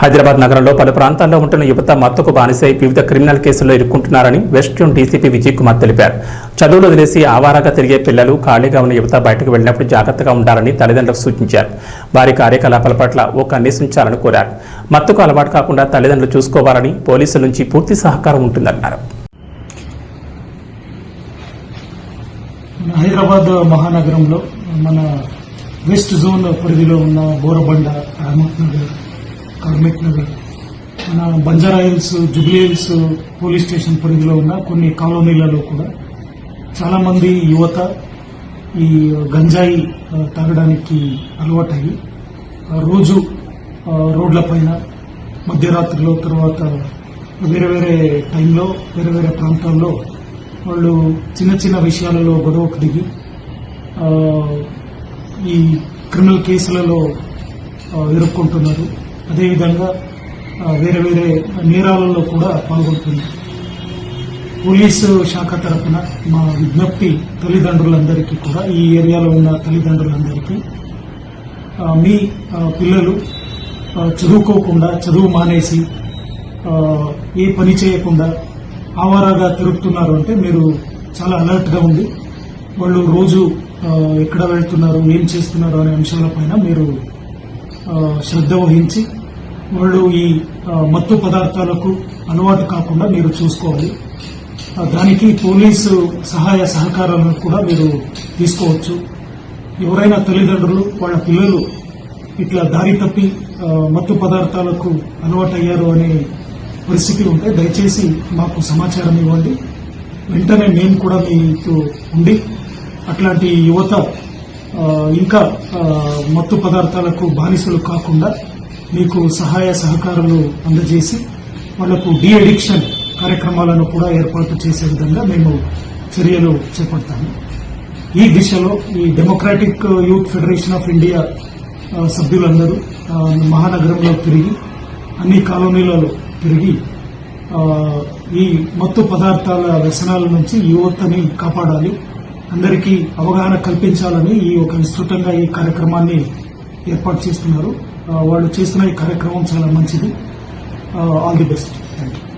హైదరాబాద్ నగరంలో పలు ప్రాంతాల్లో ఉంటున్న యువత మత్తుకు బానిసై వివిధ క్రిమినల్ కేసుల్లో ఇరుక్కుంటున్నారని west zone DCP Vijay Kumar తెలిపారు. చదువులు వదిలేసి ఆవారాగా తిరిగే పిల్లలు ఖాళీగా ఉన్న యువత బయటకు వెళ్ళినప్పుడు జాగ్రత్తగా ఉండాలని తల్లిదండ్రులకు సూచించారు. వారి కార్యకలాపాల పట్ల ఓ కన్నీసించాలని కోరారు. మత్తుకు అలవాటు కాకుండా తల్లిదండ్రులు చూసుకోవాలని పోలీసుల నుంచి పూర్తి సహకారం ఉంటుందన్నారు. హైదరాబాద్ మహానగరంలో మన వెస్ట్ జోన్ పరిధిలో ఉన్న బోరబండ అహ్మద్ నగర్ కర్మిక్ నగర్. మన Banjara Hills Jubilee Hills police station పరిధిలో ఉన్న కొన్ని కాలనీలలో కూడా చాలా మంది యువత ఈ గంజాయి తాగడానికి అలవాటయ్యి రోజు రోడ్లపైన మధ్యరాత్రిలో తర్వాత వేరే వేరే టైంలో వేరే వేరే ప్రాంతాల్లో వాళ్ళు చిన్న చిన్న విషయాలలో గొడవకు దిగి ఈ క్రిమినల్ కేసులలో ఎదుర్కొంటున్నారు అదేవిధంగా వేరే వేరే నేరాలలో కూడా పాల్గొంటుంది. పోలీసు శాఖ తరఫున మా విజ్ఞప్తి తల్లిదండ్రులందరికీ కూడా ఈ ఏరియాలో ఉన్న తల్లిదండ్రులందరికీ మీ పిల్లలు చదువుకోకుండా చదువు మానేసి ఏ పని చేయకుండా ఆవారాగా తిరుగుతున్నారు అంటే మీరు చాలా అలర్ట్గా ఉంది వాళ్ళు రోజు ఎక్కడ వెళ్తున్నారు ఏం చేస్తున్నారు అనే అంశాలపైన మీరు శ్రద్ధ వహించి వాళ్ళు ఈ మత్తు పదార్థాలకు అలవాటు కాకుండా మీరు చూసుకోవాలి. దానికి పోలీసు సహాయ సహకారాలను కూడా మీరు తీసుకోవచ్చు. ఎవరైనా తల్లిదండ్రులు వాళ్ళ పిల్లలు ఇట్లా దారి తప్పి మత్తు పదార్థాలకు అలవాటయ్యారు అనే పరిస్థితి ఉంటే దయచేసి మాకు సమాచారం ఇవ్వండి. వెంటనే మేము కూడా మీకు ఉండి అట్లాంటి యువత ఇంకా మత్తు పదార్థాలకు బానిసలు కాకుండా మీకు సహాయ సహకారాలు అందజేసి వాళ్ళకు డి అడిక్షన్ కార్యక్రమాలను కూడా ఏర్పాటు చేసే విధంగా మేము చర్యలు చేపడతాము. ఈ దిశలో ఈ democratic youth federation of India సభ్యులందరూ మహానగరంలో తిరిగి అన్ని కాలనీలలో తిరిగి ఈ మత్తు పదార్థాల వ్యసనాల నుంచి యువతని కాపాడాలి అందరికీ అవగాహన కల్పించాలని ఈ ఒక విస్తృతంగా ఈ కార్యక్రమాన్ని ఏర్పాటు చేస్తున్నారు. వాళ్ళు చేస్తున్న ఈ కార్యక్రమం చాలా మంచిది. All the best. Thank you